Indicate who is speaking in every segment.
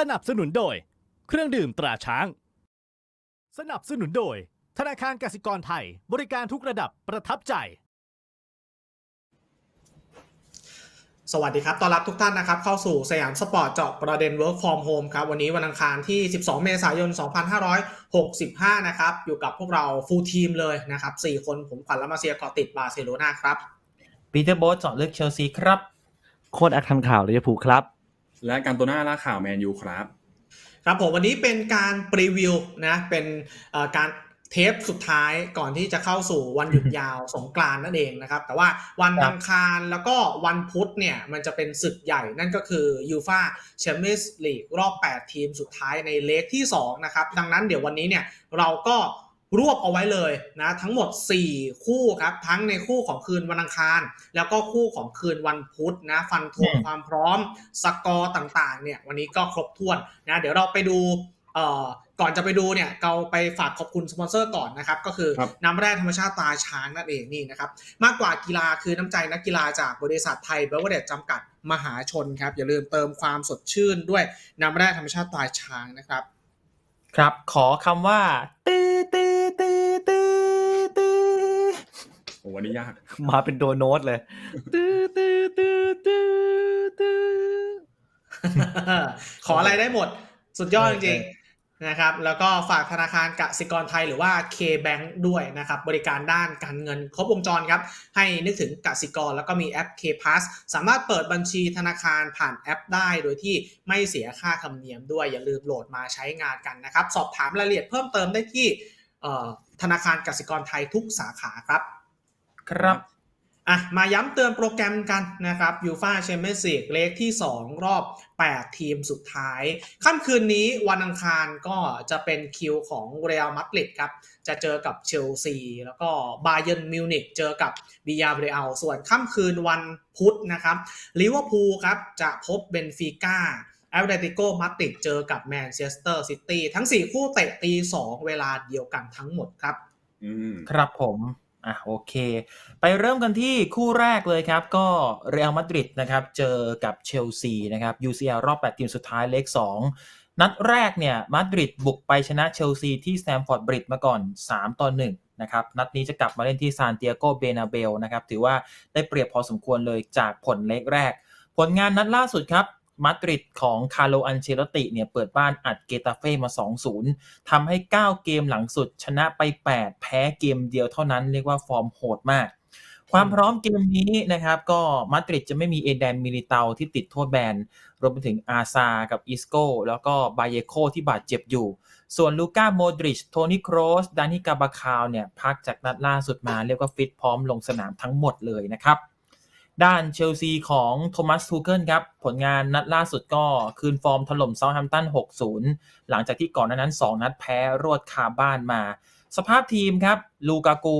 Speaker 1: สนับสนุนโดย เครื่องดื่มตราช้าง สนับสนุนโดย ธนาคารกสิกรไทย บริการทุกระดับประทับใจ
Speaker 2: สวัสดีครับ ต้อนรับทุกท่านนะครับ เข้าสู่สยามสปอร์ตเจาะประเด็น Work from Home ครับ วันนี้วันอังคารที่ 12 เมษายน 2565 นะครับ อยู่กับพวกเราฟูลทีมเลยนะครับ 4 คนผมขวัญและมาเซียเกาะติดบาร์เซโลนาครับ
Speaker 3: ปีเตอร์โบ๊ทเจาะลึกเชลซีครับ
Speaker 4: โค้ดอักทันข่าวลิเวอร์พูลครับ
Speaker 5: และการตัวหน้าล่าข่าวแมนยูครับ
Speaker 2: ครับผมวันนี้เป็นการปรีวิวนะเป็นเอ่อการเทปสุดท้ายก่อนที่จะเข้าสู่วันหยุดยาวสงกรานต์นั่นเองนะครับ แต่ว่าวัน
Speaker 3: ครับ
Speaker 2: อังคารแล้วก็วันพุธเนี่ย มันจะเป็นศึกใหญ่นั่นก็คือยูฟาแชมเปี้ยนส์ลีกรอบ 8 ทีมสุดท้ายในเลกที่ 2 นะครับ ดังนั้นเดี๋ยววันนี้เนี่ย เราก็ รวบเอาไว้เลยนะทั้งหมด 4 คู่ครับทั้งในคู่ของคืนวันอังคาร แล้วก็คู่ของคืนวันพุธนะฟันธง
Speaker 3: อืม
Speaker 2: ความพร้อมสกอร์ต่างๆเนี่ยวันนี้ก็ครบถ้วนนะเดี๋ยวเราไปดูเอ่อก่อนจะไปดูเนี่ยเราไปฝากขอบคุณสปอนเซอร์ก่อนนะครับ ก็คือ
Speaker 5: ครับ
Speaker 2: น้ำแร่ธรรมชาติตราช้างนั่นเองนี่นะครับ มากกว่ากีฬาคือน้ำใจนักกีฬาจากบริษัทไทยเบเวอร์เดจจำกัดมหาชนครับ อย่าลืมเติมความสดชื่นด้วยน้ำแร่ธรรมชาติตราช้างนะครับ
Speaker 3: ครับ ขอคำว่าตื้อตื้อตื้อตื้อตื้อ
Speaker 5: โอ้วันนี้ยาก
Speaker 4: มาเป็นโดโนตเลยตื้อตื้อตื้อตื้อตื้อ
Speaker 2: ขออะไรได้หมด สุดยอดจริงๆ นะครับแล้วก็ฝากธนาคารกสิกรไทยหรือว่า K-Bank ด้วยนะครับบริการด้านการเงินครบวงจรครับให้นึกถึงกสิกร แล้วก็มีแอป K-Pass สามารถเปิดบัญชีธนาคารผ่านแอปได้ โดยที่ไม่เสียค่าธรรมเนียมด้วยอย่าลืมโหลดมาใช้งานกันนะครับ สอบถามรายละเอียดเพิ่มเติมได้ที่ธนาคารกสิกรไทยทุกสาขาครับ
Speaker 3: ครับ
Speaker 2: อะมาย้ำเตือนโปรแกรมกันนะครับยูฟาแชมเปี้ยนส์ลีกเลกที่ 2 รอบ 8 ทีมสุดท้ายค่ำคืนนี้วันอังคารก็จะเป็นคิวของเรอัลมาดริดครับ จะเจอกับเชลซี แล้วก็บาเยิร์นมิวนิกเจอกับบียาเรอัลส่วนค่ำคืนวันพุธนะครับลิเวอร์พูลครับ จะพบเบนฟิก้าแอตเลติโกมาดริดเจอกับแมนเชสเตอร์ซิตี้ทั้ง 4 คู่เตะตี 2 เวลาเดียวกันทั้งหมดครับ
Speaker 5: อืม
Speaker 3: ครับผม อะโอเค ไปเริ่มกันที่คู่แรกเลยครับ ก็เรอัลมาดริดนะครับ เจอกับเชลซีนะครับ UCL รอบ 8 ทีมสุดท้ายเลข 2 นัดแรกเนี่ยมาดริดบุกไปชนะเชลซีที่สแตมฟอร์ดบริดมาก่อน 3 ต่อ 1 นะครับ นัดนี้จะกลับมาเล่นที่ซานเตียโกเบนาเบลนะครับ ถือว่าได้เปรียบพอสมควรเลยจากผลเล็กแรก ผลงานนัดล่าสุดครับ มาดริดของคาร์โลอันเชลติเนี่ยเปิดบ้านอัดเกตาเฟ่มา 2-0 ทำให้ 9 เกมหลังสุดชนะไป 8 แพ้เกมเดียวเท่านั้นเรียกว่าฟอร์มโหดมาก ความพร้อมเกมนี้นะครับ ก็มาดริดจะไม่มีเอแดนมิลิเตาที่ติดโทษแบนรวมไปถึงอาซากับอิสโกแล้วก็บาเยโคที่บาดเจ็บอยู่ ส่วนลูก้าโมดริชโทนี่โครสดานิกาบาคาวเนี่ยพักจากนัดล่าสุดมาเรียกว่าฟิตพร้อมลงสนามทั้งหมดเลยนะครับ ด้านเชลซีของโทมัสทูเกิลครับ ผลงานนัดล่าสุดก็คืนฟอร์มถล่มเซาท์แฮมป์ตัน 6-0 หลังจากที่ก่อนนั้น 2 นัดแพ้รวดคาบ้านมา สภาพทีมครับ ลูกากู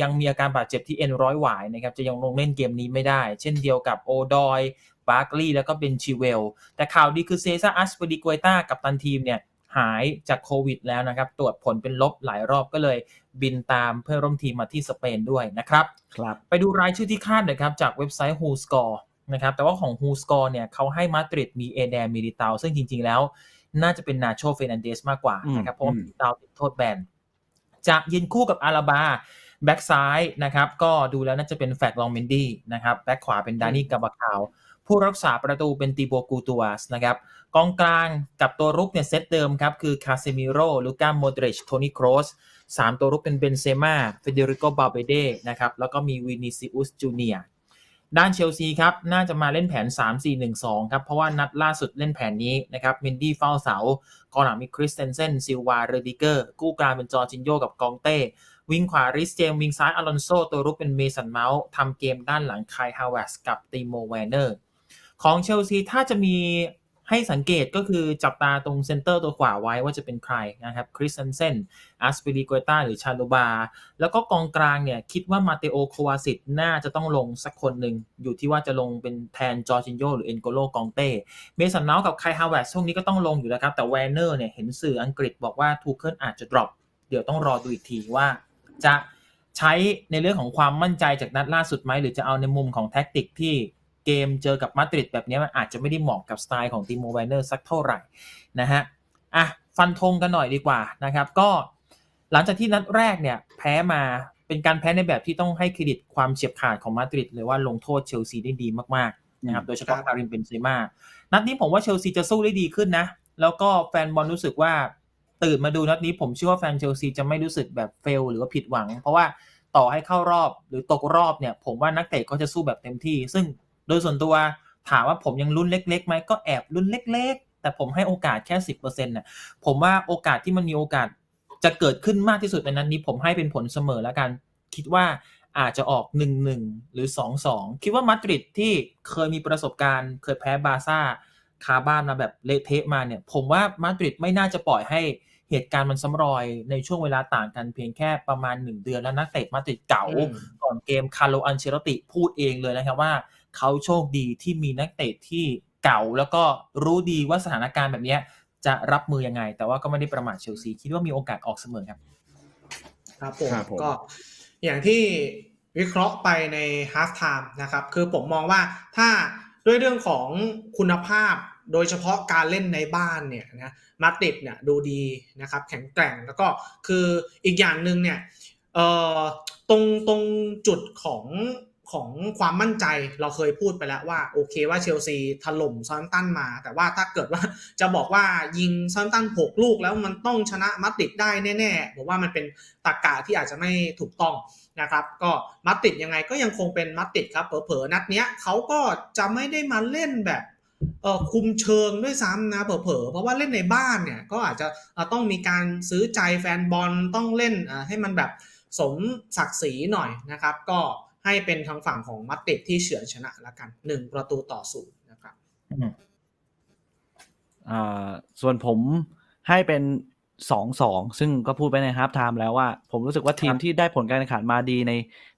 Speaker 3: ยังมีอาการบาดเจ็บที่เอ็นร้อยหวายนะครับ จะยังลงเล่นเกมนี้ไม่ได้ เช่นเดียวกับโอดอยบาร์กลีย์แล้วก็เบนชิเวล แต่ข่าวดีคือเซซ่าอัสเปริกวยต้ากับตันทีมเนี่ย หายจากโควิดแล้วนะครับ ตรวจผลเป็นลบหลายรอบก็เลยบินตามเพื่อนร่วมทีมมาที่สเปนด้วยนะครับ
Speaker 4: ครับ
Speaker 3: ไปดูรายชื่อที่คาดหน่อยครับ จากเว็บไซต์ Who Score นะครับแต่ว่าของ Who Score เนี่ยเขาให้มาดริดมีเอเดนมิลิตาซึ่งจริง ๆ แล้ว น่าจะเป็นนาโชเฟนันเดสมากกว่า
Speaker 4: อืม
Speaker 3: นะครับเพราะว่า
Speaker 5: อืม
Speaker 3: มิลิตาติดโทษแบนจะยืนคู่กับอาราบาแบ็กซ้ายนะครับก็ดูแล้วน่าจะเป็นแฟกลองเมนดี้นะครับแบ็กขวาเป็นดานี่กาบาคาว ผู้รักษาประตูเป็นตีโบกูตัวสนะครับกองกลางกับตัวรุกเนี่ยเซตเดิมครับ คือคาเซมิโรลูก้าโมดริชโทนี่โครสสามตัวรุกเป็นเบนเซม่าเฟเดริโกบาเบเดนะครับแล้วก็มีวินิซิอุสจูเนียด้านเชลซีครับ น่าจะมาเล่นแผน 3-4-1-2 ครับ เพราะว่านัดล่าสุดเล่นแผนนี้นะครับมินดี้เฝ้าเสากองหลังมีคริสเตนเซนซิลวาเรดิเกอร์ กู้กลางเป็นจอจินโยกับกองเต้ วิงขวาริสเจมส์วิงซ้ายอลอนโซ ตัวรุกเป็นเมสันเมาส์ทำเกมด้านหลังคายฮาวเวสกับตีโมแวนเนอร์ ของเชลซีถ้าจะมีให้สังเกตก็คือจับตาตรงเซนเตอร์ตัวขวาไว้ว่าจะเป็นใครนะครับคริสเซนเซนอาสปิริกวต้าหรือชาโลบา แล้วก็กองกลางเนี่ยคิดว่ามาเตโอโควาซิตน่าจะต้องลงสักคนหนึ่ง อยู่ที่ว่าจะลงเป็นแทนจอร์จินโยหรือเอ็นโกโลกองเต้เมสันเมาส์กับไคฮาวเวสช่วงนี้ก็ต้องลงอยู่แล้วครับ แต่แวนเนอร์เนี่ยเห็นสื่ออังกฤษบอกว่าทูเคิลอาจจะดรอปเดี๋ยวต้องรอดูอีกทีว่าจะใช้ในเรื่องของความมั่นใจจากนัดล่าสุดไหมหรือจะเอาในมุมของแท็กติกที่ เกมเจอกับมาดริดแบบนี้มันอาจจะไม่ได้เหมาะกับสไตล์ของติโมไวเนอร์สักเท่าไหร่นะฮะอะฟันธงกันหน่อยดีกว่านะครับก็หลังจากที่นัดแรกเนี่ยแพ้มาเป็นการแพ้ในแบบที่ต้องให้เครดิตความเฉียบขาดของมาดริดเลยว่าลงโทษเชลซีได้ดีมากๆนะครับโดยเฉพาะ
Speaker 2: ครับ
Speaker 3: คาริมเบนเซม่านัดนี้ผมว่าเชลซีจะสู้ได้ดีขึ้นนะ แล้วก็แฟนบอลรู้สึกว่าตื่นมาดูนัดนี้ผมเชื่อว่าแฟนเชลซีจะไม่รู้สึกแบบเฟลหรือว่าผิดหวัง เพราะว่าต่อให้เข้ารอบหรือตกรอบเนี่ย ผมว่านักเตะก็จะสู้แบบเต็มที่ ซึ่ง โดยส่วนตัวถามว่าผมยังลุ้นเล็กๆไหมก็แอบลุ้นเล็ก ๆ แต่ผมให้โอกาสแค่สิบเปอร์เซ็นต์น่ะผมว่าโอกาสที่มันมีโอกาสจะเกิดขึ้นมากที่สุดในนั้นนี้ ผมให้เป็นผลเสมอแล้วกัน คิดว่าอาจจะออก 1-1 หรือ 2-2 คิดว่ามาดริดที่เคยมีประสบการณ์ เคยแพ้บาร์ซ่าคาบ้านมาแบบเละเทะมาเนี่ย ผมว่ามาดริดไม่น่าจะปล่อยให้เหตุการณ์มันซ้ำรอยในช่วงเวลาต่างกันเพียงแค่ประมาณ 1 เดือนแล้วนักเตะมาดริดเก่า
Speaker 2: อืม
Speaker 3: ก่อนเกมคาร์โลอันเชลติพูดเองเลยนะครับว่า เขาโชคดีที่มีนักเตะที่เก่าแล้วก็รู้ดีว่าสถานการณ์แบบเนี้ยจะรับมือยังไง แต่ว่าก็ไม่ได้ประมาทเชลซีคิดว่ามีโอกาสออกเสมอครับ
Speaker 2: ครับผม
Speaker 5: ครับผม
Speaker 2: ก็อย่างที่วิเคราะห์ไปใน half time นะครับ คือผมมองว่าถ้าด้วยเรื่องของคุณภาพโดยเฉพาะการเล่นในบ้านเนี่ยนะมาดริดเนี่ยดูดีนะครับ แข็งแกร่งแล้วก็คืออีกอย่างหนึ่งเนี่ยเอ่อตรงตรงจุดของ ของความมั่นใจเราเคยพูดไปแล้วว่าโอเคว่าเชลซีถล่มซอนตันมา แต่ว่าถ้าเกิดว่าจะบอกว่ายิงซอนตันหกลูกแล้วมันต้องชนะมาดริดได้แน่ๆผมว่ามันเป็นตรกกะที่อาจจะไม่ถูกต้องนะครับ ก็มาดริดยังไงก็ยังคงเป็นมาดริดครับเผลอๆนัดเนี้ยเขาก็จะไม่ได้มาเล่นแบบเออคุมเชิงด้วยซ้ำนะเผลอๆเพราะว่าเล่นในบ้านเนี่ยก็อาจจะต้องมีการซื้อใจแฟนบอลต้องเล่นให้มันแบบสมศักดิ์ศรีหน่อยนะครับ ก็ ให้เป็นทางฝั่งของมาดริดที่เฉือนชนะละกันหนึ่งประตูต่อศูนย์นะครับ
Speaker 3: อืม
Speaker 4: อ่าส่วนผมให้เป็นสองสองซึ่งก็พูดไปในฮาร์ t ไทม์แล้วว่า ผมรู้สึกว่าทีม
Speaker 3: ครับ
Speaker 4: ที่ได้ผลการแข่งขันมาดีใน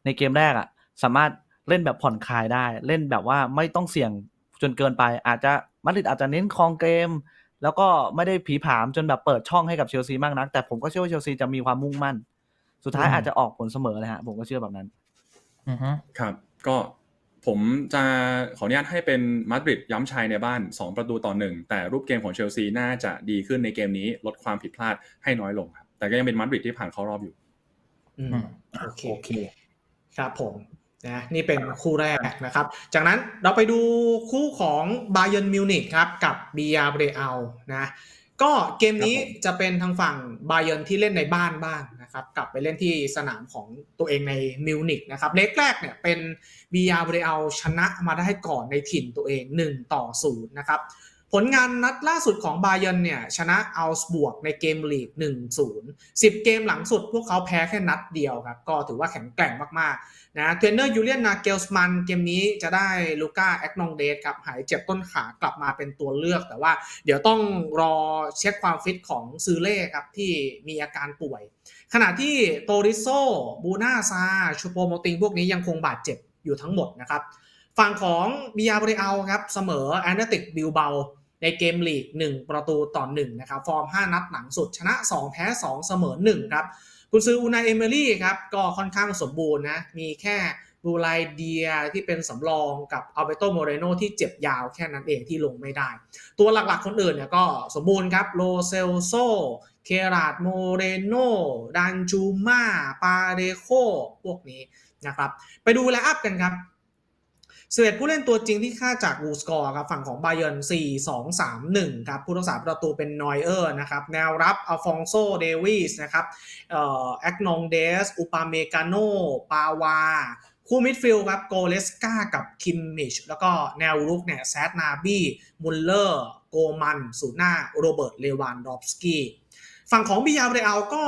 Speaker 4: ในเกมแรกอะ่ะ สามารถเล่นแบบผ่อนคลายได้ เล่นแบบว่าไม่ต้องเสี่ยงจนเกินไป อาจจะมาดริดอาจจะเน้นครองเกม แล้วก็ไม่ได้ผีผามจนแบบเปิดช่องให้กับเชลซีมากนัก แต่ผมก็เชื่อว่าเชลซีจะมีความมุ่งมั่น สุดท้าย
Speaker 3: อืม
Speaker 4: อาจจะออกผลเสมอเลยฮะผมก็เชื่อแบบนั้น
Speaker 3: อือฮึ
Speaker 5: ครับ ก็ผมจะขออนุญาตให้เป็นมาดริดย้ำชัยในบ้าน 2 ประตูต่อหนึ่งแต่รูปเกมของเชลซีน่าจะดีขึ้นในเกมนี้ลดความผิดพลาดให้น้อยลงครับ แต่ก็ยังเป็นมาดริดที่ผ่านเข้ารอบอยู่
Speaker 2: อืม
Speaker 3: อืม
Speaker 2: โอเค
Speaker 3: โอเค
Speaker 2: ครับผมนะนี่เป็นคู่แรกนะครับ จากนั้นเราไปดูคู่ของบาเย r n m มิวนิกครับ กับบียาเบรอัลนะ ก็เกมนี้
Speaker 5: ครับผม
Speaker 2: จะเป็นทางฝั่งบาเย r n ที่เล่นในบ้านบ้างนะครับ กลับไปเล่นที่สนามของตัวเองในมิวนิกนะครับเล็กแรกเนี่ยเป็นบียาเบรอัลชนะมาได้ก่อนในถิ่นตัวเอง1ต่อ0นะครับผ ลงานนัดล่าสุดของบาเย r n เนี่ยชนะอัลส์บวกในเกมลีก 1-0 10 เกมหลังสุดพวกเขาแพ้แค่นัดเดียวครับ ก็ถือว่าแข็งแกร่งมากๆนะเทรนเนอร์ยูเลียนนาเกลสมันเกมนี้จะได้ลูก้าแอกนองเดสครับหายเจ็บต้นขากลับมาเป็นตัวเลือก แต่ว่าเดี๋ยวต้องรอเช็คความฟิตของซือเล่ครับที่มีอาการป่วย ขณะที่โตริโซบูนาซาชูโปโมติงพวกนี้ยังคงบาดเจ็บอยู่ทั้งหมดนะครับฝั่งของบียาบริเอัลครับเสมอแอนนติกบิลเบา ในเกมลีก 1 ประตูต่อ1นะครับฟอร์ม 5 นัดหลังสุด ชนะ 2 แพ้ 2 เสมอ 1 ครับคุณซื้ออูนาเอเมรี่ครับก็ค่อนข้างสมบูรณ์นะ มีแค่บูไลเดียที่เป็นสำรองกับอัลเบโตโมเรโนที่เจ็บยาวแค่นั้นเองที่ลงไม่ได้ ตัวหลักๆคนอื่นเนี่ยก็สมบูรณ์ครับโลเซลโซเคราดโมเรโนดันจูมาปาเดโคพวกนี้นะครับ ไปดูไลอัพกันครับ สิบเอ็ดผู้เล่นตัวจริงที่ค่าจากวูสกอร์ครับฝั่งของบาเย r n 4 2 3 1ครับผู้รักษาประตูเป็นนอยเออร์นะครับแนวรับอัลฟองโซเดวิสนะครับเอ่อแอกนองเดส อุปาเมกาโน ปาวา คู่มิดฟิลด์ครับโกเลสกากับคิมมิชแล้วก็แนวรุกเนี่ยแซดนาบี้มุลเลอร์โกมันสูน้าโรเบิร์ตเลวานดอฟสกี้ฝั่งของบิยาเรอัลก็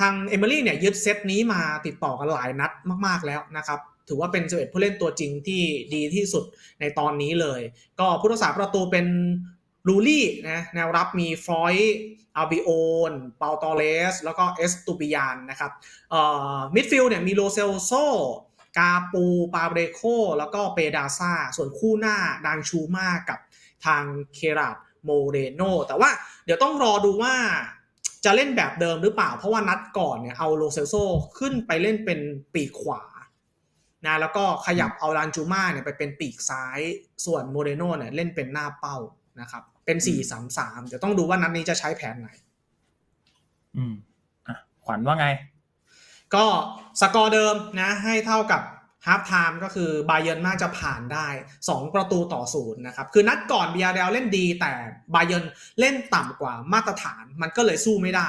Speaker 2: ทางเอมิลี่เนี่ยยึดเซตนี้มาติดต่อกันหลายนัดมาก ๆ แล้วนะครับ ถือว่าเป็น11ผู้เล่นตัวจริงที่ดีที่สุดในตอนนี้เลย ก็ผู้รักษาประตูเป็นลูลี่นะแนวรับมีฟรอยอาบิโอนเปาตอเลส แล้วก็เอสตูปิยานนะครับเอ่อมิดฟิลด์เนี่ยมีโลเซลโซกาปู ปาเบรโค แล้วก็เปดาซาส่วนคู่หน้าดังชูมากับทางเคราดโมเรโน แต่ว่าเดี๋ยวต้องรอดูว่าจะเล่นแบบเดิมหรือเปล่า เพราะว่านัดก่อนเนี่ยเอาโลเซลโซขึ้นไปเล่นเป็นปีกขวา นะแล้วก็ขยับเอาลานจูมาเนี่ยไปเป็นปีกซ้าย ส่วนโมเรโน่เนี่ยเล่นเป็นหน้าเป้านะครับ เป็น4-3-3เดี๋ยวต้องดูว่านัดนี้จะใช้แผนไหน
Speaker 3: อืมอะขวัญว่าไง
Speaker 2: ก็สกอร์เดิมนะ ให้เท่ากับฮาล์ฟไทม์ก็คือบาเยิร์นน่าจะผ่านได้ 2 ประตูต่อศูนย์นะครับ คือนัดก่อนเบียร์เรลเล่นดี แต่บาเยิร์นเล่นต่ำกว่ามาตรฐาน มันก็เลยสู้ไม่ได้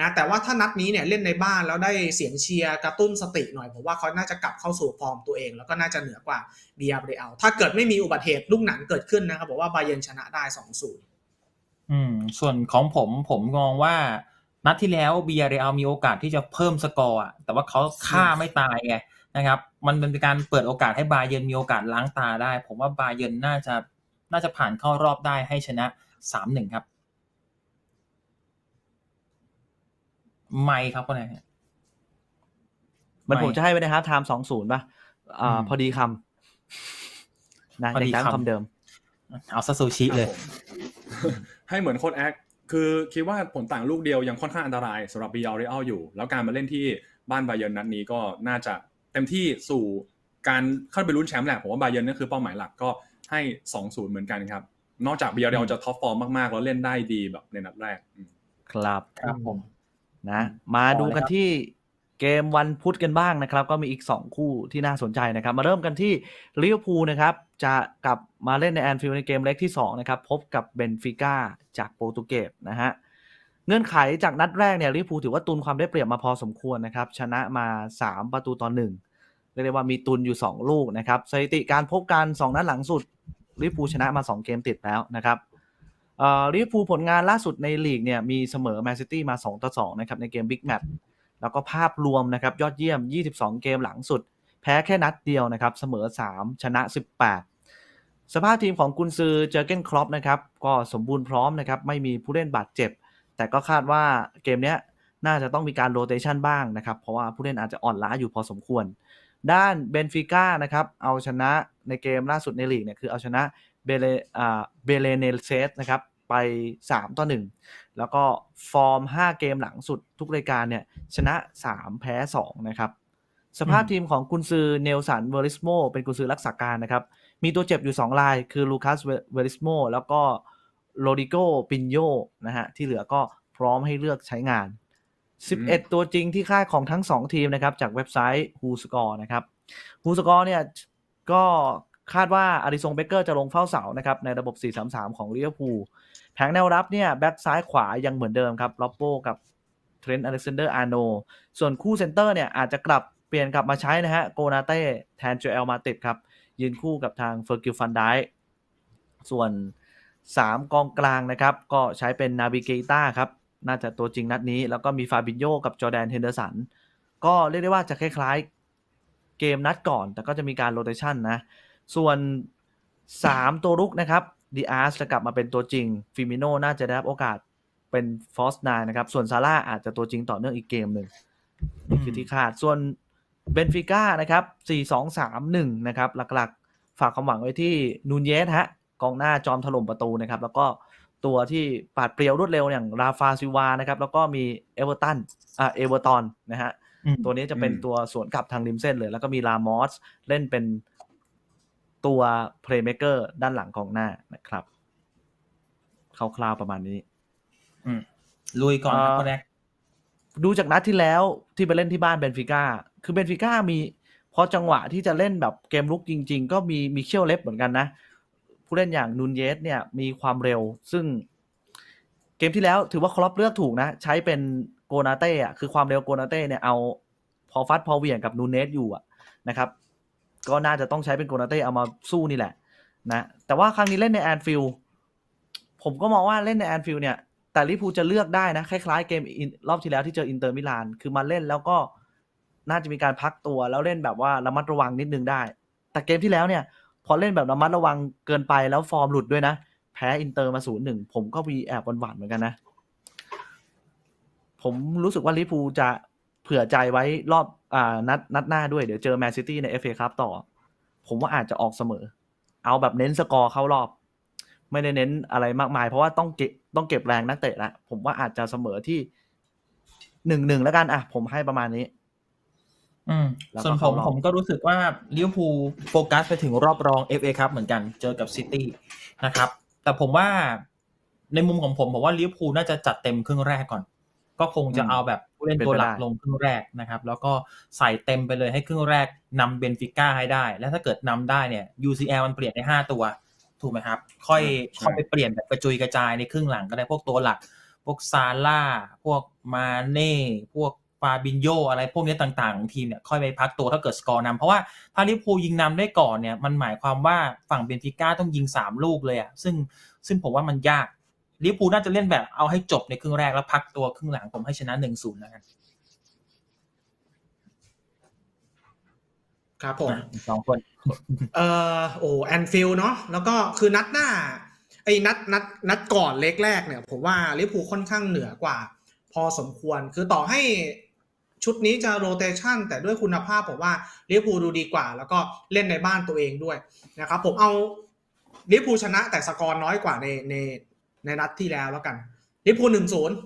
Speaker 2: นะแต่ว่าถ้านัดนี้เนี่ยเล่นในบ้านแล้วได้เสียงเชียร์กระตุ้นสติหน่อยผมว่าเขาน่าจะกลับเข้าสู่ฟอร์มตัวเอง แล้วก็น่าจะเหนือกว่าเบียร์เรลถ้าเกิดไม่มีอุบัติเหตุลูกหนังเกิดขึ้นนะครับบอกว่าบาเยนชนะได้2-0
Speaker 3: อืม ส่วนของผมผมมองว่านัดที่แล้วเบียร์เรอัลมีโอกาสที่จะเพิ่มสกอร์แต่ว่าเขาฆ่าไม่ตายไงนะครับ มันเป็นการเปิดโอกาสให้บาเยนมีโอกาสล้างตาได้ ผมว่าบาเยนน่าจะน่าจะผ่านเข้ารอบได้ให้ชนะสามหนึ่งครับ ไม่ครับคนไหนฮะ
Speaker 4: มัน
Speaker 3: ไม่
Speaker 4: ผมจะให้ไปในฮาร์ฟไทม์สองศูนย์ป่ะอ่า
Speaker 3: อืม
Speaker 4: พอดีคำนะ
Speaker 3: พอ
Speaker 4: ใน
Speaker 3: ดี
Speaker 4: การ
Speaker 3: คำ
Speaker 4: คำเดิม
Speaker 3: เอาซะซูชิเลย
Speaker 5: ครับผม ให้เหมือนโค้ดแอคคือคิดว่าผลต่างลูกเดียวยังค่อนข้างอันตรายสำหรับบียาเรอัลอยู่ แล้วการมาเล่นที่บ้านบาเยิร์นนัดนี้ก็น่าจะเต็มที่สู่การเข้าไปลุ้นแชมป์แหละผมว่าบาเยิร์นนั่นคือเป้าหมายหลักก็ให้2-0เหมือนกันครับ นอกจากบียาเรอัลจะท็อปฟอร์มมากๆ แล้วเล่นได้ดีแบบในนัดแรกอืม
Speaker 4: ครับ
Speaker 3: ครับผม
Speaker 4: นะ มาดูกันที่เกมวันพุธกันบ้างนะครับ ก็มีอีก 2 คู่ที่น่าสนใจนะครับ มาเริ่มกันที่ลิเวอร์พูลนะครับ จะกลับมาเล่นในแอนฟิลด์ในเกมเล็กที่ 2 นะครับ พบกับเบนฟิก้าจากโปรตุเกสนะฮะเงื่อนไขจากนัดแรกเนี่ยลิเวอร์พูลถือว่าตุนความได้เปรียบมาพอสมควรนะครับ ชนะมา 3 ประตูต่อหนึ่งเรียกได้ว่ามีตุนอยู่ 2 ลูกนะครับสถิติการพบกัน 2 นัดหลังสุดลิเวอร์พูลชนะมา 2 เกมติดแล้วนะครับเอ่อ ลิเวอร์พูลผลงานล่าสุดในลีกเนี่ยมีเสมอแมนซิตี้มา 2 ต่อ 2 นะครับ ในเกมบิ๊กแมตช์แล้วก็ภาพรวมนะครับ ยอดเยี่ยม 22 เกมหลังสุด แพ้แค่นัดเดียวนะครับ เสมอ 3 ชนะ 18 สภาพทีมของกุนซือเจอร์เกนครอปนะครับ ก็สมบูรณ์พร้อมนะครับ ไม่มีผู้เล่นบาดเจ็บ แต่ก็คาดว่าเกมเนี้ยน่าจะต้องมีการโรเตชันบ้างนะครับ เพราะว่าผู้เล่นอาจจะอ่อนล้าอยู่พอสมควร ด้านเบนฟิก้านะครับเอาชนะในเกมล่าสุดในลีกเนี่ยคือเอาชนะ เบเลอ่าเบเลเนเซสนะครับไป 3 ต่อ 1 แล้วก็ฟอร์ม 5 เกมหลังสุดทุกรายการเนี่ย ชนะ 3 แพ้ 2 นะครับ สภาพทีมของกุนซือเนลสันเวอริสโมเป็นกุนซือรักษาการนะครับ มีตัวเจ็บอยู่ 2 ราย คือลูคัสเวริสโมแล้วก็โรดิโกปินโยนะฮะ ที่เหลือก็พร้อมให้เลือกใช้งาน 11 ตัวจริงที่ค่ายของทั้ง 2 ทีมนะครับ จากเว็บไซต์ w h o s c o r e นะครับ w h o s c o r e เนี่ยก็ คาดว่าอาริซงเบเกอร์จะลงเฝ้าเสานะครับในระบบ 4-3-3 ของลิเวอร์พูลแผงแนวรับเนี่ยแบ็กซ้ายขวายังเหมือนเดิมครับล็อบโบกับเทรนต์อเล็กซานเดอร์อาร์โนส่วนคู่เซนเตอร์เนี่ยอาจจะกลับเปลี่ยนกลับมาใช้นะฮะโกนาเต้แทนโจเอลมาติดครับ ยืนคู่กับทางเฟอร์กิลฟันไดส่วน 3 กองกลางนะครับ ก็ใช้เป็นนาบิเกต้าครับ น่าจะตัวจริงนัดนี้ แล้วก็มีฟาบินโยกับจอร์แดนเฮนเดอร์สันก็เรียกได้ว่าจะคล้ายๆเกมนัดก่อน แต่ก็จะมีการโรเตชันนะ ส่วน 3 ตัวรุกนะครับดีอาร์สจะกลับมาเป็นตัวจริงฟิมิโนน่าจะได้รับโอกาสเป็นฟอสนายนะครับ ส่วนซาร่าอาจจะตัวจริงต่อเนื่องอีกเกมหนึ่งนี่คือที่คาดส่วนเบนฟิก้านะครับ 4-2-3-1 นะครับ หลักๆ ฝากความหวังไว้ที่นูนเยสฮะ กองหน้าจอมถล่มประตูนะครับ แล้วก็ตัวที่ปาดเปรียวรวดเร็วอย่างราฟาซิวานะครับ แล้วก็มีเอเวอร์ตันอ่าเอเวอร์ตันนะฮะ
Speaker 3: อืม
Speaker 4: ตัวนี้จะเป็น
Speaker 5: อืม
Speaker 4: ตัวสวนกลับทางริมเส้นเลย แล้วก็มีลามอสเล่นเป็น ตัวเพลย์เม k เกอร์ด้านหลังของหน้านะครับคร่าวๆประมาณนี้
Speaker 3: อืมลุยก่อนครับ
Speaker 4: เอ่อ
Speaker 3: คนแรก
Speaker 4: ดูจากนัดที่แล้วที่ไปเล่นที่บ้านเบนฟิก้า คือเบนฟิก้ามีพอจังหวะที่จะเล่นแบบเกมลุกจริง ๆ ก็มีมีเขี้ยวเล็บเหมือนกันนะ ผู้เล่นอย่างนูนเยสเนี่ยมีความเร็ว ซึ่งเกมที่แล้วถือว่าครอปเลือกถูกนะ ใช้เป็นโกนาเต้อะคือความเร็วโกนาเต้เนี่ยเอาพอฟัดพอเหวี่ยงกับนูนเนสอยู่อะนะครับ ก็น่าจะต้องใช้เป็นโกนาเต้เอามาสู้นี่แหละ นะ แต่ว่าครั้งนี้เล่นในแอนฟิลผมก็มองว่าเล่นในแอนฟิลเนี่ยแต่ลิพูจะเลือกได้นะ คล้ายๆเกมอินรอบที่แล้วที่เจออินเตอร์มิลานคือมาเล่นแล้วก็น่าจะมีการพักตัวแล้วเล่นแบบว่าระมัดระวังนิดนึงได้ แต่เกมที่แล้วเนี่ย พอเล่นแบบระมัดระวังเกินไปแล้วฟอร์มหลุดด้วยนะ แพ้อินเตอร์มาศูนย์หนึ่งผมก็มีแอบหวานๆเหมือนกันนะ ผมรู้สึกว่าลิพูจะ เผื่อใจไว้รอบอ่านัดนัดหน้าด้วยเดี๋ยวเจอแมนซิตี้ในเอฟเอครับต่อ ผมว่าอาจจะออกเสมอ เอาแบบเน้นสกอร์เข้ารอบ ไม่ได้เน้นอะไรมากมาย เพราะว่าต้องเก็บต้องเก็บแรงนักเตะละผมว่าอาจจะเสมอที่หนึ่งหนึ่งแล้วกันอะ ผมให้ประมาณนี้
Speaker 3: อืม
Speaker 4: แล้วก็
Speaker 3: ส่วนผม
Speaker 4: เข้ารอบ
Speaker 3: ผมก็รู้สึกว่าลิเวอร์พูลโฟกัสไปถึงรอบรอง FA ครับเหมือนกันเจอกับซิตี้นะครับ แต่ผมว่าในมุมของผมผมว่าลิเวอร์พูลน่าจะจัดเต็มครึ่งแรกก่อน ก็คงจะ
Speaker 4: อืม
Speaker 3: เอาแบบ ผู้เล่นตัวหลัก
Speaker 4: เป็นไปได้
Speaker 3: ลงครึ่งแรกนะครับ แล้วก็ใส่เต็มไปเลยให้ครึ่งแรกนำเบนฟิก้าให้ได้ และถ้าเกิดนำได้เนี่ย UCL มันเปลี่ยนได้ห้าตัว ถูกไหมครับ ค่อย
Speaker 5: ใช่
Speaker 3: ค่อยไปเปลี่ยนแบบกระจุยกระจายในครึ่งหลังก็ได้พวกตัวหลัก พวกซาร่าพวกมาเน่พวกฟาบินโยอะไรพวกนี้ต่างๆของทีมเนี่ยค่อยไปพักตัวถ้าเกิดสกอร์นำเพราะว่าถ้าลิเวอร์พูลยิงนำได้ก่อนเนี่ยมันหมายความว่าฝั่งเบนฟิก้าต้องยิง 3 ลูกเลยอะซึ่งซึ่งผมว่ามันยาก ลิเวอร์พูลน่าจะเล่นแบบเอาให้จบในครึ่งแรกแล้วพักตัวครึ่งหลังผมให้ชนะ1-0นะกัน
Speaker 2: ครับผม
Speaker 3: อะอีกสองคน
Speaker 2: เอ่อโอ้แอนฟิลเนาะแล้วก็คือนัดหน้าไอ้นัดนัดนัดก่อนเล็กแรกเนี่ย ผมว่าลิเวอร์พูลค่อนข้างเหนือกว่า พอสมควรคือต่อให้ชุดนี้จะโรเตชันแต่ด้วยคุณภาพผมว่าลิเวอร์พูลดูดีกว่า แล้วก็เล่นในบ้านตัวเองด้วยนะครับ ผมเอาลิเวอร์พูลชนะแต่สกอร์น้อยกว่าในใน ในนัดที่แล้วแล้วกันลิเวอร์พูลหนึ่งศูนย์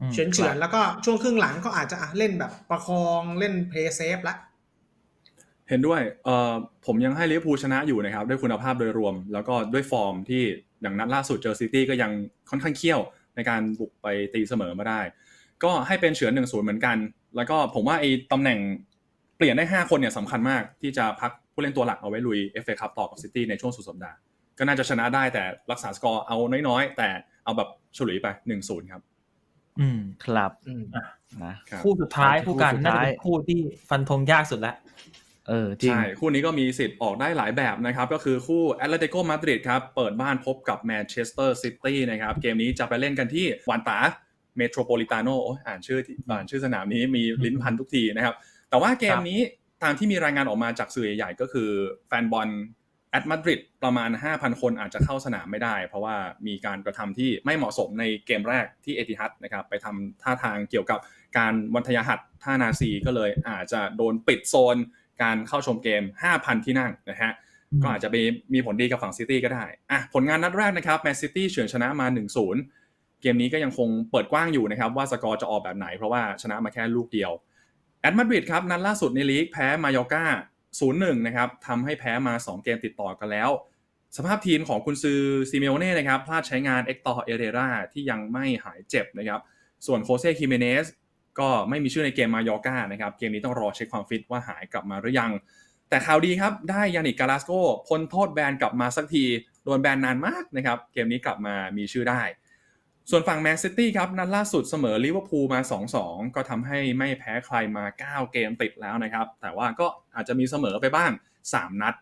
Speaker 3: อืม
Speaker 2: เฉือนเฉือนๆแล้วก็ช่วงครึ่งหลังก็อาจจะอะเล่นแบบประคองเล่นเพลย์เซฟละ
Speaker 5: เห็นด้วยเอ่อผมยังให้ลิเวอร์พูลชนะอยู่นะครับ ด้วยคุณภาพโดยรวม แล้วก็ด้วยฟอร์มที่อย่างนัดล่าสุดเจอซิตี้ก็ยังค่อนข้างเขี้ยวในการบุกไปตีเสมอมาได้ ก็ให้เป็นเฉือนหนึ่งศูนย์เหมือนกัน แล้วก็ผมว่าไอ้ตำแหน่งเปลี่ยนได้ 5 คนเนี่ยสำคัญมากที่จะพักผู้เล่นตัวหลักเอาไว้ลุย FA คัพต่อกับซิตี้ในช่วงสุดสัปดาห์ ก็น่าจะชนะได้แต่รักษาสกอร์เอาน้อยๆ แต่เอาแบบฉลุยไป1-0ครับ
Speaker 3: อืม
Speaker 4: ครับ
Speaker 2: อืม
Speaker 4: นะครับ
Speaker 3: คู่สุดท้าย
Speaker 4: คู่
Speaker 3: คู่กัน
Speaker 4: สุด
Speaker 3: น่าจะ
Speaker 4: ท้าย
Speaker 3: เป็นคู่ที่ฟันธงยากสุดแล้ว
Speaker 4: เออจริง
Speaker 5: ใช่คู่นี้ก็มีสิทธิ์ออกได้หลายแบบนะครับ ก็คือคู่แอตเลติโกมาดริดครับ เปิดบ้านพบกับแมนเชสเตอร์ซิตี้นะครับ เกมนี้จะไปเล่นกันที่วานตาเมโทรโพลิตาโนอ่านชื่อที่อ่านชื่อสนามนี้มีลิ้นพันทุกทีนะครับ แต่ว่าเกมนี้ตามที่มีรายงานออกมาจากสื่อใหญ่ๆก็คือแฟนบอล แอตมาดริดประมาณ 5,000 คนอาจจะเข้าสนามไม่ได้ เพราะว่ามีการกระทำที่ไม่เหมาะสมในเกมแรกที่เอติฮัดนะครับไปทำท่าทางเกี่ยวกับการวันทยหัดท่านาซีก็เลยอาจจะโดนปิดโซนการเข้าชมเกม 5,000 ที่นั่งนะฮะก็อาจจะมีมีผลดีกับฝั่งซิตี้ก็ได้อะผลงานนัดแรกนะครับแมนซิตี้เฉือนชนะมา 1-0 เกมนี้ก็ยังคงเปิดกว้างอยู่นะครับว่าสกอร์จะออกแบบไหนเพราะว่าชนะมาแค่ลูกเดียวแอตมาดริดครับนัดล่าสุดในลีกแพ้มายอกา 0-1นะครับทำให้แพ้มา 2 เกมติดต่อกันแล้ว สภาพทีมของคุณซือซิเมโอเน่นะครับพลาดใช้งานเอ็กตอร์เอเรราที่ยังไม่หายเจ็บนะครับส่วนโคเซ่คิเมเนสก็ไม่มีชื่อในเกมมายอกานะครับเกมนี้ต้องรอเช็คความฟิตว่าหายกลับมาหรือยัง แต่ข่าวดีครับ ได้ยานิกกาลาสโกพ้นโทษแบนกลับมาสักที โดนแบนนานมากนะครับเกมนี้กลับมามีชื่อได้ ส่วนฝั่งแมนซิตี้ครับนัดล่าสุดเสมอลิเวอร์พูลมา 2-2 ก็ทำให้ไม่แพ้ใครมา 9 เกมติดแล้วนะครับ แต่ว่าก็อาจจะมีเสมอไปบ้าง 3 นัด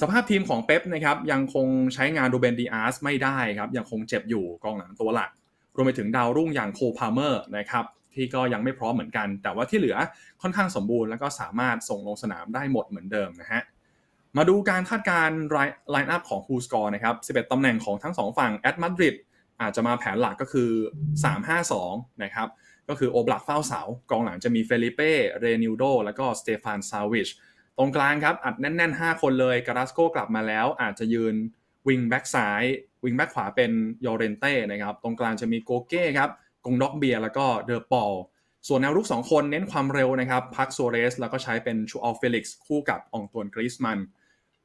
Speaker 5: สภาพทีมของเป๊ปนะครับยังคงใช้งานดูเบนดีอาร์สไม่ได้ครับ ยังคงเจ็บอยู่กองหลังตัวหลัก รวมไปถึงดาวรุ่งอย่างโคพาเมอร์นะครับที่ก็ยังไม่พร้อมเหมือนกัน แต่ว่าที่เหลือค่อนข้างสมบูรณ์แล้วก็สามารถส่งลงสนามได้หมดเหมือนเดิมนะฮะมาดูการคาดการณ์ไลน์อัพของคูสกอร์นะครับ 11ตำแหน่งของทั้ง 2 ฝั่งแอตมาดริด อาจจะมาแผนหลักก็คือ 3-5-2 นะครับ ก็คือโอบลักเฝ้าเสากองหลังจะมีเฟลิเป้ เรนิวโด แล้วก็สเตฟานซาวิช ตรงกลางครับ อัดแน่น ๆ 5 คนเลยการาสโกกลับมาแล้ว อาจจะยืนวิงแบ็กซ้าย วิงแบ็กขวาเป็นยอเรนเต้นะครับ ตรงกลางจะมีโกเก้ครับ กงด็อกเบียแล้วก็เดอร์ปอลส่วนแนวรุก 2 คนเน้นความเร็วนะครับ พักโซเรส แล้วก็ใช้เป็นชูอัลเฟลิกซ์คู่กับอองตวนกริสมัน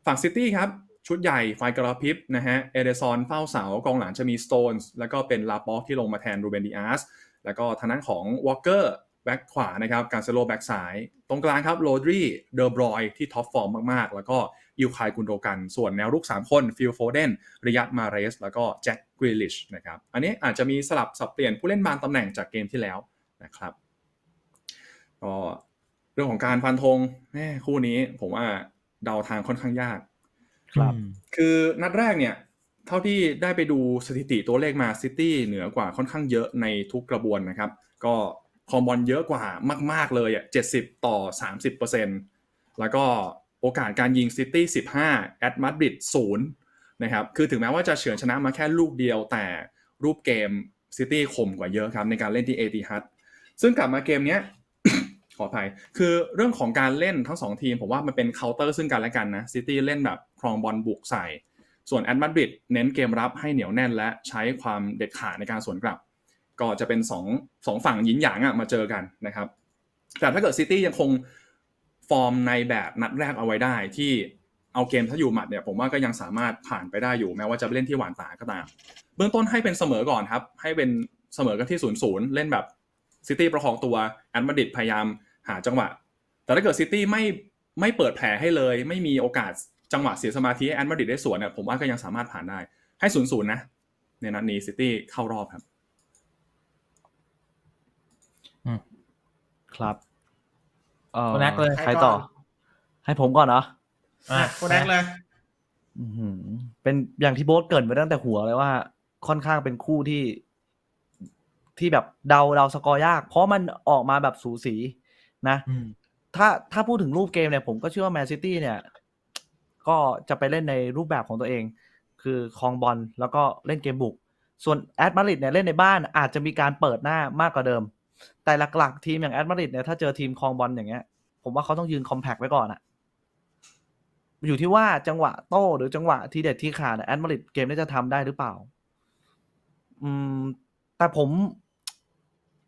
Speaker 5: ฝั่งซิตี้ครับ ชุดใหญ่ไฟกระพริบนะฮะเอเดซอนเฝ้าเสากองหลังจะมีสโตนส์แล้วก็เป็นลาป็อกที่ลงมาแทนรูเบนดิอาสแล้วก็ทางด้านของวอลเกอร์แบ็กขวานะครับการเซโลแบ็กซ้าย ตรงกลางครับโรดรีเดอร์บรอยที่ท็อปฟอร์มมาก ๆ แล้วก็ยูคายกุนโดกัน ส่วนแนวรุก 3 คนฟิลโฟเดนริยัตมาเรส แล้วก็แจ็คกริลิชนะครับอันนี้อาจจะมีสลับสับเปลี่ยนผู้เล่นบางตำแหน่งจากเกมที่แล้วนะครับก็เรื่องของการฟันธงแม่คู่นี้ผมว่าเดาทางค่อนข้างยาก
Speaker 4: ครับ
Speaker 5: คือนัดแรกเนี่ย เท่าที่ได้ไปดูสถิติตัวเลขมาซิตี้เหนือกว่าค่อนข้างเยอะในทุกกระบวนนะครับ ก็คอมบอลเยอะกว่ามาก ๆเลยอะ70 ต่อ 30%แล้วก็โอกาสการยิงซิตี้15แอตมาดริด0นะครับ คือถึงแม้ว่าจะเฉือนชนะมาแค่ลูกเดียวแต่รูปเกมซิตี้คมกว่าเยอะครับในการเล่นที่เอติฮัดซึ่งกลับมาเกมเนี้ย ขออภัย คือเรื่องของการเล่นทั้งสองทีม ผมว่ามันเป็นเคาน์เตอร์ซึ่งกันและกันนะซิตี้เล่นแบบครองบอลบุกใส่ ส่วนแอตมาดริดเน้นเกมรับให้เหนียวแน่นและใช้ความเด็ดขาดในการสวนกลับ ก็จะเป็น2งฝั่งยินหยางอะมาเจอกันนะครับ แต่ถ้าเกิดซิตี้ยังคงฟอร์มในแบบนัดแรกเอาไว้ได้ที่เอาเกมถ้าอยู่หมัดเนี่ยผมว่าก็ยังสามารถผ่านไปได้อยู่แม้ว่าจะเล่นที่หวานตาก็ตาม เบื้องต้นให้เป็นเสมอก่อนครับ ให้เป็นเสมอกันที่ศูนย์ศูนย์เล่นแบบซิตี้ประคองตัวแอตมาดริดพยายาม หาจังหวะ แต่ถ้าเกิดซิตี้ไม่ไม่เปิดแผลให้เลย ไม่มีโอกาสจังหวะเสียสมาธิให้แอตมาดริดได้สวนเนี่ยผมว่าก็ยังสามารถผ่านได้ ให้ศูนย์ศูนย์นะ ในนัดนี้ซิตี้เข้ารอบครับ
Speaker 4: ครับเอ่อ
Speaker 3: คุณแอคเลย
Speaker 4: ใครต่อ ให้ผมก่อนเหรอ
Speaker 3: อะ
Speaker 2: โคแดกเลย
Speaker 4: อื้อหือเป็นอย่างที่โบ๊ทเกรินไปตั้งแต่หัวเลยว่า ค่อนข้างเป็นคู่ที่ที่แบบเดาเดาสกอร์ยาก เพราะมันออกมาแบบสูสี นะ
Speaker 3: อืม
Speaker 4: ถ้าถ้าพูดถึงรูปเกมเนี่ยผมก็เชื่อว่าแมนซิตี้เนี่ย ก็จะไปเล่นในรูปแบบของตัวเอง คือครองบอลแล้วก็เล่นเกมบุก ส่วนแอตมาริดเนี่ยเล่นในบ้านอาจจะมีการเปิดหน้ามากกว่าเดิม แต่หลักๆทีมอย่างแอตมาริดเนี่ยถ้าเจอทีมครองบอลอย่างเงี้ย ผมว่าเขาต้องยืนคอมแพกไว้ก่อนอะอยู่ที่ว่าจังหวะโต้หรือจังหวะที่เด็ดที่ขาดแอตมาริดเกมนี้จะทำได้หรือเปล่า อืม แต่ผม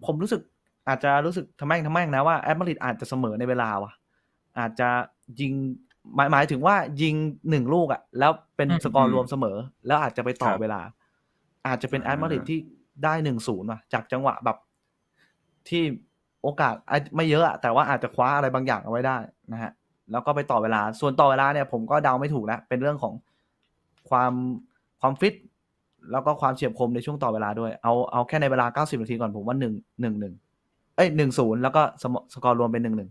Speaker 4: ผมรู้สึก อาจจะรู้สึกทำแม่งทำแม่งนะว่าแอตมาริดอาจจะเสมอในเวลาว่ะ อาจจะยิงหมายหมายถึงว่ายิงหนึ่งลูกอะ่ะ แล้วเป็น
Speaker 3: อืม
Speaker 4: สกอร์รวมเสมอ แล้วอาจจะไปต่อ
Speaker 5: ครับ
Speaker 4: เวลา อาจจะเป็นแอ
Speaker 5: อ่า
Speaker 4: ตมาริดที่ได้หนึ่งศูนย์ว่ะ จากจังหวะแบบที่โอกาสอาจไม่เยอะอะแต่ว่าอาจจะคว้าอะไรบางอย่างเอาไว้ได้นะฮะแล้วก็ไปต่อเวลา ส่วนต่อเวลาเนี่ยผมก็เดาไม่ถูกแล้วเป็นเรื่องของความความฟิตแล้วก็ความเฉียบคมในช่วงต่อเวลาด้วย เอาเอาแค่ในเวลา 90 นาทีก่อนผมว่าหนึ่งหนึ่งหนึ่งเอ้ยหนึ่งศูนย์แล้วก็สมสกอร์รวมเป็นหนึ่งหนึ่ง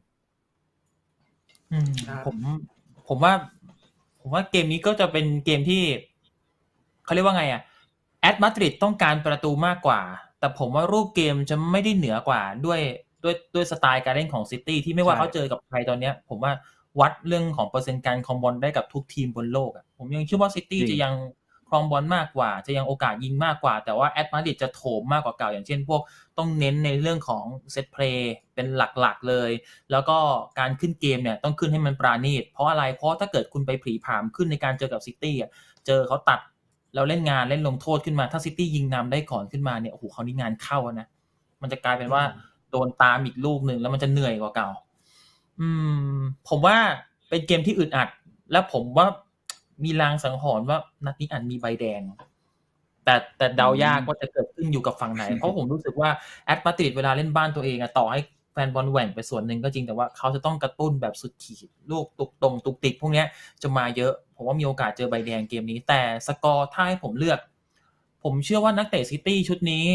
Speaker 3: อืม
Speaker 2: ครับ
Speaker 3: ผมผมว่า ผมว่าเกมนี้ก็จะเป็นเกมที่เขาเรียกว่าไงอะแอตมาดริดต้องการประตูมากกว่า แต่ผมว่ารูปเกมจะไม่ได้เหนือกว่าด้วยด้วยด้วยสไตล์การเล่นของซิตี้ที่ไม่ว่าเขาเจอกับใครตอนเนี้ย ผมว่าวัดเรื่องของเปอร์เซ็นต์การครองบอลได้กับทุกทีมบนโลกอะผมยังเชื่อว่าซิตี้จะยัง ครองบอลมากกว่า จะยังโอกาสยิงมากกว่า แต่ว่าแอตมาดริดจะโถมมากกว่าเก่า อย่างเช่นพวกต้องเน้นในเรื่องของเซตเพลย์เป็นหลักๆเลย แล้วก็การขึ้นเกมเนี่ยต้องขึ้นให้มันปราณีตเพราะอะไรเพราะถ้าเกิดคุณไปผลีผามขึ้นในการเจอกับซิตี้อะเจอเขาตัดแล้วเล่นงานเล่นลงโทษขึ้นมา ถ้าซิตี้ยิงนำได้ก่อนขึ้นมาเนี่ยโอ้โหเขาวนี่งานเข้าอะนะมันจะกลายเป็นว่าโดนตามอีกลูกหนึ่งแล้วมันจะเหนื่อยกว่าเก่า อืม ผมว่าเป็นเกมที่อึดอัด แล้วผมว่า มีลางสังหรณ์ว่านัดนี้อาจมีใบแดง แต่แต่เดายากว่าจะเกิดขึ้นอยู่กับฝั่งไหน เพราะผมรู้สึกว่าแอตมาดริดเวลาเล่นบ้านตัวเองอะต่อให้แฟนบอลแหว่งไปส่วนหนึ่งก็จริงแต่ว่าเขาจะต้องกระตุ้นแบบสุดขีดลูกตุกตรงตุกติกพวกเนี้ยจะมาเยอะผมว่ามีโอกาสเจอใบแดงเกมนี้ แต่สกอร์ถ้าให้ผมเลือก ผมเชื่อว่านักเตะซิตี้ชุดนี้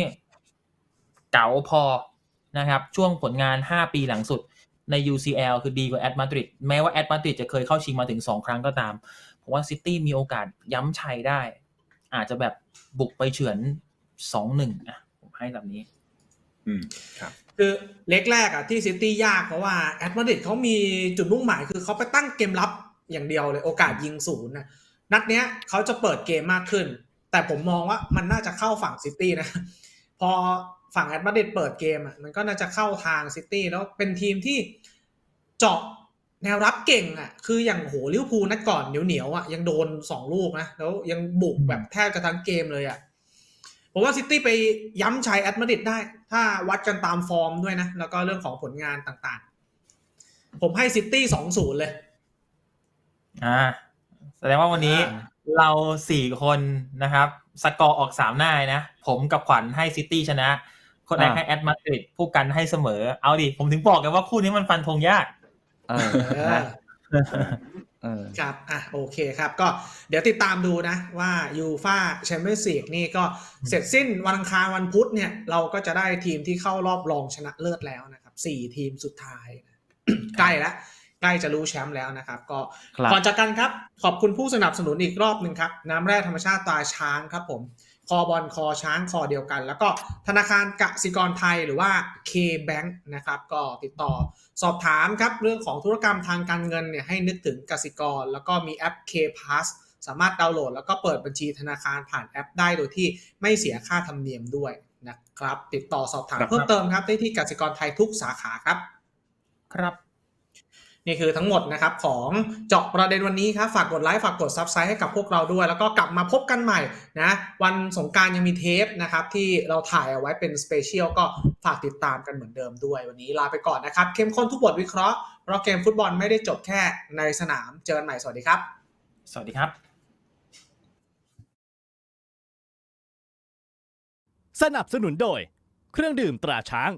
Speaker 3: เก๋าพอนะครับ ช่วงผลงาน 5 ปีหลังสุดใน UCL คือดีกว่าแอตมาดริดแม้ว่าแอตมาดริดจะเคยเข้าชิงมาถึง 2 ครั้งก็ตาม ผมว่าซิตี้มีโอกาสย้ำชัยได้ อาจจะแบบบุกไปเฉือน2-1อะ ผมให้แบบนี้
Speaker 5: อืมครับ
Speaker 2: คือเล็กแรกอะที่ซิตี้ยากเพราะว่าแอตมาดริดเขามีจุดมุ่งหมายคือเขาไปตั้งเกมรับอย่างเดียวเลยโอกาสยิงศูนย์นะนัดเนี้ยเขาจะเปิดเกมมากขึ้น แต่ผมมองว่ามันน่าจะเข้าฝั่งซิตี้นะ พอฝั่งแอตมาดริดเปิดเกมอะมันก็น่าจะเข้าทางซิตี้แล้วเป็นทีมที่เจาะ แนวรับเก่งอะคืออย่างโหลิเวอร์พูลนัดก่อนเหนียวเหนียวๆอะยังโดนสองลูกนะ แล้วยังบุกแบบแทบจะทั้งเกมเลยอะผมว่าซิตี้ไปย้ำชัยแอตมาดริดได้ ถ้าวัดกันตามฟอร์มด้วยนะ แล้วก็เรื่องของผลงานต่างๆ ผมให้ซิตี้สองศูนย์เลย
Speaker 3: อ่า แสดงว่าวันนี้
Speaker 2: อ่า
Speaker 3: เราสี่คนนะครับ สกอร์ออกสามหน้าเลยนะ ผมกับขวัญให้ซิตี้ชนะ คนแรก
Speaker 4: อ่า
Speaker 3: ให้แอตมาดริดผู้กันให้เสมอ เอาดิ ผมถึงบอกกันว่าคู่นี้มันฟันธงยาก
Speaker 4: เออ
Speaker 2: เอ
Speaker 4: นะ
Speaker 2: อ
Speaker 4: เออ
Speaker 2: ครับอะโอเคครับ ก็เดี๋ยวติดตามดูนะว่ายูฟาแชมเปี้ยนส์ลีกนี่ก็เสร็จสิ้นวันอังคารวันพุธเนี่ย เราก็จะได้ทีมที่เข้ารอบรองชนะเลิศแล้วนะครับสี่ทีมสุดท้ายนะใกล้แล้วใกล้จะรู้แชมป์แล้วนะครับ ก็
Speaker 4: ครับ
Speaker 2: ก่อนจากกันครับ ขอบคุณผู้สนับสนุนอีกรอบหนึ่งครับ น้ำแร่ธรรมชาติตราช้างครับผม คอบอลคอช้างคอเดียวกัน แล้วก็ธนาคารกสิกรไทยหรือว่า K-Bank นะครับก็ติดต่อสอบถามครับเรื่องของธุรกรรมทางการเงินเนี่ยให้นึกถึงกสิกร แล้วก็มีแอป K-Pass สามารถดาวน์โหลด แล้วก็เปิดบัญชีธนาคารผ่านแอปได้โดยที่ไม่เสียค่าธรรมเนียมด้วยนะครับ ติดต่อสอบถาม
Speaker 3: ครับ
Speaker 2: เพิ่มเติมครับได้ที่กสิกรไทยทุกสาขาครับ
Speaker 3: ครับ
Speaker 2: นี่คือทั้งหมดนะครับของเจาะประเด็นวันนี้ครับ ฝากกดไลค์ ฝากกดซับสไครต์ให้กับพวกเราด้วย แล้วก็กลับมาพบกันใหม่นะวันสงกรารยังมีเทปนะครับที่เราถ่ายเอาไว้เป็นสเปเชียลก็ฝากติดตามกันเหมือนเดิมด้วย วันนี้ลาไปก่อนนะครับ เข้มข้นทุกบทวิเคราะห์เพราะเกมฟุตบอลไม่ได้จบแค่ในสนามเจอกันใหม่สวัสดีครับ
Speaker 3: สวัสดีครับ
Speaker 1: สนับสนุนโดย เครื่องดื่มตราช้าง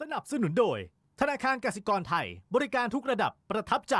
Speaker 1: สนับสนุนโดย ธนาคารกสิกรไทย บริการทุกระดับประทับใจ